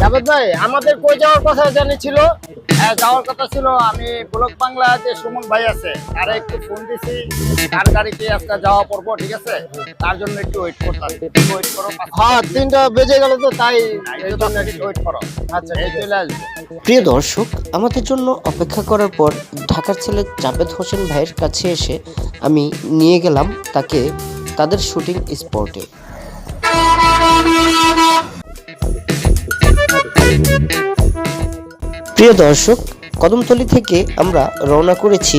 জাভেদ ভাই আমাদের কই যাওয়ার কথা জানি ছিল? হ্যাঁ, যাওয়ার কথা ছিল আমি ব্লক বাংলা যে সুমন ভাই আছে। তারা একটু ফোন দিছি তার গাড়িতে আজকে যাওয়া পড়ব ঠিক আছে? তার জন্য একটু ওয়েট করতে ওয়েট করো হ্যাঁ তিনটা বেজে গেল তো তাই এই জন্য একটু ওয়েট করো। আচ্ছা এই চলে আসব। প্রিয় দর্শক আমাদের জন্য অপেক্ষা করার পর ঢাকার ছেলে জাভেদ হোসেন ভাইয়ের কাছে এসে আমি নিয়ে গেলাম তাকে তাদের শুটিং স্পটে প্রিয় দর্শক, কদমতলী থেকে আমরা রওনা করেছি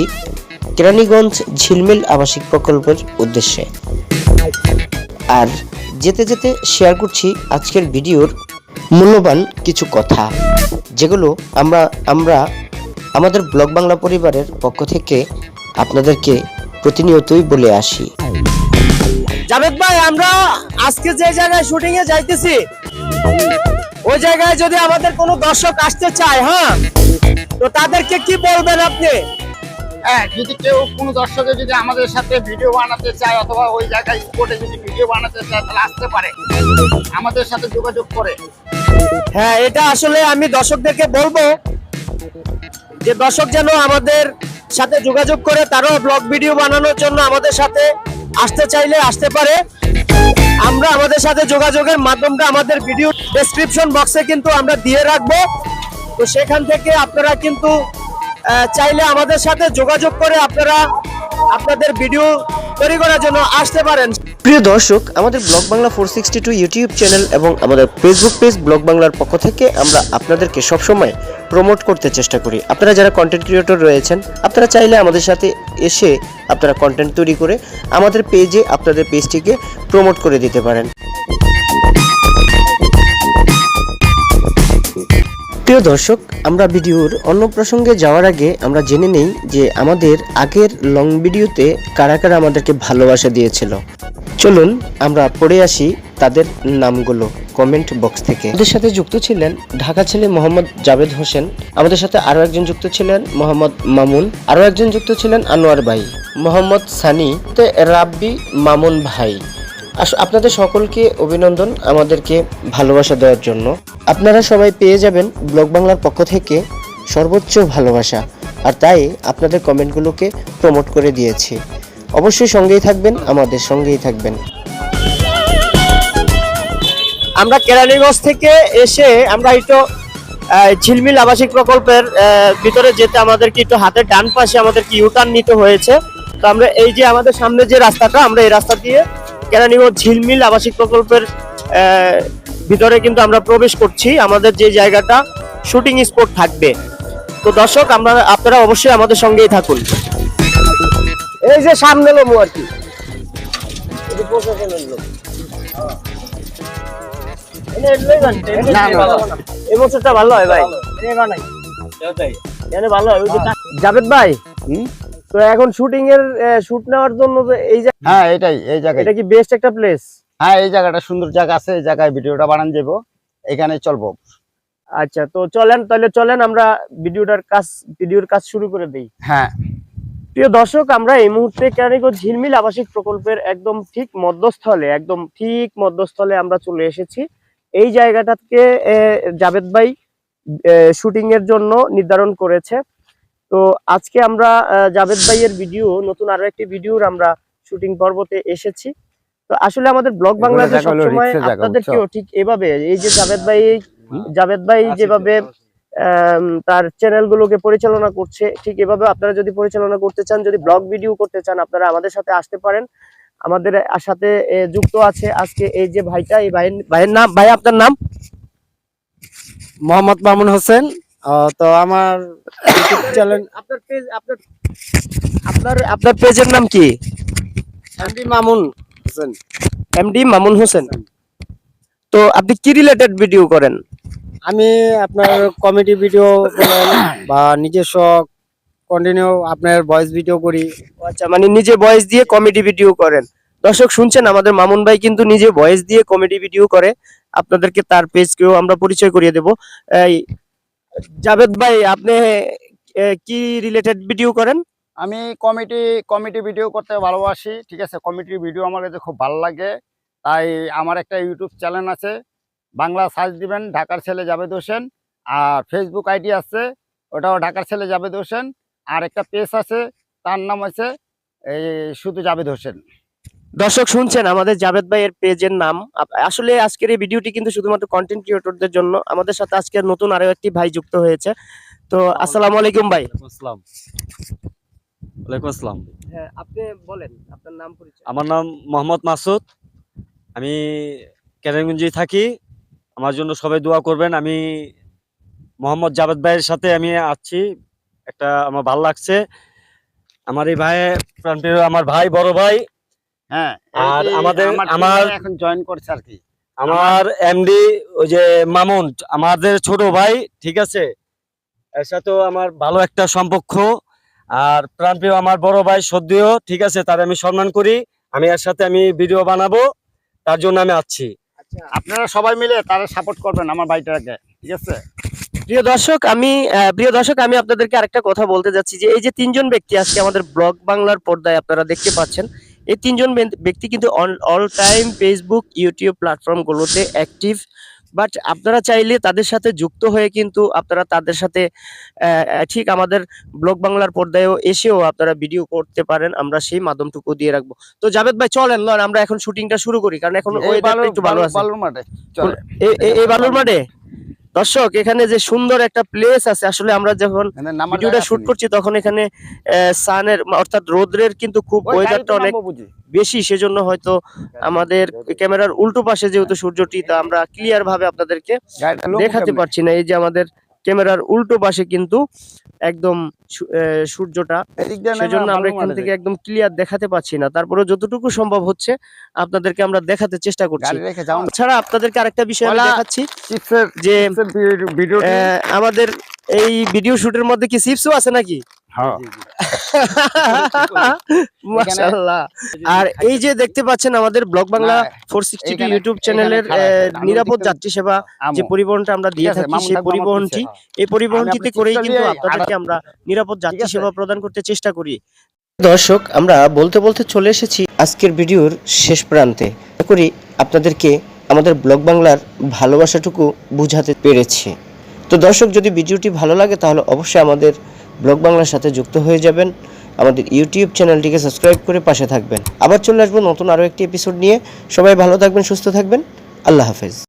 কেরানীগঞ্জ ঝিলমিল আবাসিক প্রকল্পের উদ্দেশ্যে। আর যেতে যেতে শেয়ার করছি আজকের ভিডিওর মূল্যবান কিছু কথা, যেগুলো আমরা আমরা আমাদের ব্লগ বাংলা পরিবারের পক্ষ থেকে আপনাদেরকে প্রতিনিয়তই বলে আসি। জাভেদ ভাই, আমরা আজকে যে জায়গায় শুটিং এ যাইতেছি ওই জায়গায় যদি আমাদের কোনো দর্শক আসতে চায় হ্যাঁ? তো তাদেরকে কি বলবেন আপনি? হ্যাঁ যদি কেউ কোনো দর্শকে যদি আমাদের সাথে ভিডিও বানাতে চায় অথবা ওই জায়গায় স্পটে যদি ভিডিও বানাতে চায় তাহলে আসতে পারে। আমাদের সাথে যোগাযোগ করে। হ্যাঁ এটা আসলে আমি দর্শকদেরকে বলব যে দর্শক যেন আমাদের সাথে যোগাযোগ করে তারাও ব্লগ ভিডিও বানানোর জন্য আমাদের সাথে আসতে চাইলে আসতে পারে। আমাদের সাথে যোগাযোগের মাধ্যমটা আমাদের ভিডিও ডেসক্রিপশন বক্সে কিন্তু আমরা দিয়ে রাখব। তো সেখান থেকে আপনারা কিন্তু চাইলে আমাদের সাথে যোগাযোগ করে আপনারা আপনাদের ভিডিও তৈরি করার জন্য আসতে পারেন। প্রিয় দর্শক, আমাদের blog Bangla four sixty two YouTube channel এবং আমাদের ফেসবুক পেজ ব্লগ বাংলার পক্ষ থেকে আমরা আপনাদেরকে সবসময় প্রমোট করতে চেষ্টা করি। আপনারা যারা কন্টেন্ট ক্রিয়েটর রয়েছেন, আপনারা চাইলে আমাদের সাথে এসে আপনারা কন্টেন্ট তৈরি করে আমাদের পেজে আপনাদের পেজটিকে প্রমোট করে দিতে পারেন। প্রিয় দর্শক, আমরা ভিডিওর অন্য প্রসঙ্গে যাওয়ার আগে আমরা জেনে নেই যে আমাদের আগের লং ভিডিওতে কারা কারা আমাদেরকে ভালোবাসা দিয়েছিল। চলুন আমরা পড়ে আসি তাদের নামগুলো কমেন্ট বক্স থেকে। আমাদের সাথে যুক্ত ছিলেন ঢাকা ছেলে মোহাম্মদ জাভেদ হোসেন, আমাদের সাথে আরও একজন যুক্ত ছিলেন মোহাম্মদ মামুন, আরও একজন যুক্ত ছিলেন আনোয়ার ভাই, মোহাম্মদ সানি রাব্বি মামুন ভাই। আপনাদের সকলকে অভিনন্দন আমাদেরকে ভালোবাসা দেওয়ার জন্য। আপনারা সবাই পেয়ে যাবেন ব্লগ বাংলার পক্ষ থেকে সর্বোচ্চ ভালোবাসা। আর তাই আপনাদের কমেন্টগুলোকে প্রমোট করে দিয়েছি। অবশ্যই সঙ্গেই থাকবেন, আমাদের সঙ্গেই থাকবেন। আমরা কেরানীগঞ্জ থেকে এসে আমরা একটু ঝিলমিল আবাসিক প্রকল্পের ভিতরে যেতে আমাদেরকে একটু হাতের ডান পাশে আমাদেরকে ইউটার্ন নিতে হয়েছে। তো আমরা এই যে আমাদের সামনে যে রাস্তাটা, আমরা এই রাস্তা দিয়ে কেরানীগঞ্জ ঝিলমিল আবাসিক প্রকল্পের ভিতরে কিন্তু আমরা প্রবেশ করছি। আমাদের যে জায়গাটা শুটিং স্পট থাকবে। তো দর্শক আমরা আপনারা অবশ্যই আমাদের সঙ্গেই থাকুন। এই যে সামনে লোক আর কি। এই ভালো বছরটা হয় ভাই। হয়। জাভেদ ভাই? তো এখন শুটিং এর শুট নেওয়ার জন্য যে এই হ্যাঁ এটাই এই জায়গায় এটা কি বেস্ট একটা প্লেস হ্যাঁ এই জায়গাটা সুন্দর জায়গা আছে এই জায়গায় ভিডিওটা বানান যাব এখানে চলবো। আচ্ছা তো চলেন তাহলে চলেন আমরা ভিডিওটার কাজ ভিডিওর কাজ শুরু করে দেই। হ্যাঁ। প্রিয় দর্শক আমরা এই মুহূর্তে কেরানীগঞ্জ ঝিলমিল আবাসিক প্রকল্পের একদম ঠিক মধ্যস্থলে একদম ঠিক মধ্যস্থলে আমরা চলে এসেছি। এই জায়গাটাকে জাভেদ ভাই শুটিং এর জন্য নির্ধারণ করেছে। তো আজকে আমরা আহ, জাভেদ ভাইয়ের ভিডিও নতুন আরও একটি ভিডিওর আমরা শুটিং পর্বতে এসেছি। তো আসলে আমাদের ব্লগ বাংলাদেশ সবসময় আপনাদেরকেও ঠিক এভাবে এই যে জাভেদ ভাই জাভেদ ভাই যেভাবে তার চ্যানেল গুলোকে পরিচালনা করছে ঠিক এভাবে আপনারা যদি পরিচালনা করতে চান যদি ব্লগ ভিডিও করতে চান আপনারা আমাদের সাথে আসতে পারেন। আমাদের সাথে যুক্ত আছে আজকে এই যে ভাইটা এই ভাইয়ের ভাইয়ের নাম ভাই আপনার নাম? মোহাম্মদ মামুন হোসেন। তো আমার চ্যানেল আপনার পেজ আপনার আপনার আপনার পেজের নাম কি? এমডি মামুন হোসেন এমডি মামুন হোসেন তো আপনি কি রিলেটেড ভিডিও করেন? আমি আপনার কমেডি ভিডিও বা নিজস্ব কন্টিনিউ আপনার ভয়েস ভিডিও করি। আচ্ছা মানে নিজে ভয়েস দিয়ে কমেডি ভিডিও করেন। দর্শক শুনছেন? আমাদের মামুন ভাই কিন্তু নিজে ভয়েস দিয়ে কমেডি ভিডিও করে। আপনাদেরকে তার পেজকেও আমরা পরিচয় করিয়ে দেব। এই জাভেদ ভাই, আপনি কি রিলেটেড ভিডিও করেন? আমি কমিটি কমেডি ভিডিও করতে ভালোবাসি, ঠিক আছে? কমিটির ভিডিও আমার কাছে খুব ভালো লাগে। তাই আমার একটা ইউটিউব চ্যানেল আছে, বাংলা সার্চ দিবেন, ঢাকার ছেলে জাবেদ হোসেন। আর ফেসবুক আইডি আছে, ওটাও ঢাকার ছেলে জাবেদ হোসেন। আর একটা পেজ আছে, তার নাম আছে এই শুধু জাবেদ হোসেন। দর্শক শুনছেন আমাদের জাভেদ ভাইয়ের পেজের নাম। আসলে আজকের এই ভিডিওটি কিন্তু শুধুমাত্র কন্টেন্ট ক্রিয়েটরদের জন্য আমাদের সাথে আজকে নতুন আরও একটি ভাই যুক্ত হয়েছে। তো আসসালামু আলাইকুম ভাই। আসসালাম। ওয়ালাইকুম আসসালাম। হ্যাঁ আপনি বলেন আপনার নাম পরিচয়। আমার নাম মোহাম্মদ মাসুদ। আমি কেরানীগঞ্জে থাকি। আমার জন্য সবাই দোয়া করবেন। আমি মোহাম্মদ জাভেদ ভাইয়ের সাথে আমি আছি। একটা আমার ভালো লাগছে। আমার এই ভাই প্রাণপ্রিয় আমার ভাই বড় ভাই। হ্যাঁ। আর আমাদের- আমার এখন জয়েন করছে আর কি। আমার এমডি ওই যে মামুন আমাদের ছোট ভাই ঠিক আছে? এর সাথেও আমার ভালো একটা সম্পর্ক। আর প্রাণপ্রিয় আমার বড় ভাই সদ্যও ঠিক আছে? তার আমি সম্মান করি। আমি এর সাথে আমি ভিডিও বানাবো। তার জন্য আমি আছি আচ্ছা। আপনারা সবাই মিলে তারা সাপোর্ট করবেন আমার ভাইটাকে ঠিক আছে? প্রিয় দর্শক আমি প্রিয় দর্শক আমি আপনাদেরকে আরেকটা কথা বলতে যাচ্ছি যে এই যে তিনজন ব্যক্তি আজকে আমাদের ব্লগ বাংলার পর্দায় আপনারা দেখতে পাচ্ছেন এই তিনজন ব্যক্তি কিন্তু অল টাইম ফেসবুক ইউটিউব প্ল্যাটফর্মগুলোতে অ্যাক্টিভ বাট আপনারা চাইলে তাদের সাথে যুক্ত হয়ে কিন্তু আপনারা তাদের সাথে ঠিক আমাদের ব্লগ বাংলার পর্দায়ও এসেও আপনারা ভিডিও করতে পারেন। আমরা সেই মাধ্যমটুকু দিয়ে রাখব। তো জাভেদ ভাই চলেন লন আমরা এখন শুটিংটা শুরু করি কারণ এখন ওই একটু ভালো আছে। বালুর মাঠে চলে এই- এই- এই বালুর মাঠে? দর্শক এখানে যে সুন্দর একটা প্লেস আছে আসলে আমরা যখন ভিডিওটা শুট করছি তখন এখানে সানের অর্থাৎ রোদ্রের কিন্তু খুব ওয়েদারটা অনেক বেশি সেজন্য হয়তো আমাদের ক্যামেরার উল্টো পাশে যেহেতু সূর্যটি তা আমরা ক্লিয়ার ভাবে আপনাদেরকে দেখাতে পারছি না। এই যে আমাদের ক্যামেরার উল্টো পাশে কিন্তু একদম সূর্যটা। সেই জন্য সেজন্য আমরা এখান থেকে একদম ক্লিয়ার দেখাতে পাচ্ছি না। তারপরে যতটুকু সম্ভব হচ্ছে আপনাদেরকে আমরা দেখাতে চেষ্টা করছি। ছাড়া আপনাদেরকে আরেকটা বিষয় দেখাচ্ছি যে আমাদের এই ভিডিও শুটের মধ্যে কি চিপসও আছে নাকি? মাশাআল্লাহ। আর এই যে দেখতে পাচ্ছেন আমাদের ব্লগ বাংলা না, ফোর সিক্সটি এইখানে- ইউটিউব চ্যানেলের আহ, নিরাপদ যাত্রী সেবা যে পরিবহনটা আমরা দিয়ে থাকি সেই পরিবহনটি। এই পরিবহনটিতে করেই কিন্তু আপনাদেরকে আমরা নিরাপদ যাত্রী সেবা প্রদান করতে চেষ্টা করি। দর্শক আমরা বলতে বলতে চলে এসেছি আজকের ভিডিওর শেষ প্রান্তে। করি আপনাদেরকে আমাদের ব্লগ বাংলার ভালোবাসাটুকু বুঝাতে পেরেছি। তো দর্শক যদি ভিডিওটি ভালো লাগে তাহলে অবশ্যই আমাদের ব্লগ বাংলার সাথে যুক্ত হয়ে যাবেন। আমাদের ইউটিউব চ্যানেলটিকে সাবস্ক্রাইব করে পাশে থাকবেন। আবার চলে আসব নতুন আরও একটি এপিসোড নিয়ে। সবাই ভালো থাকবেন, সুস্থ থাকবেন। আল্লাহ হাফেজ।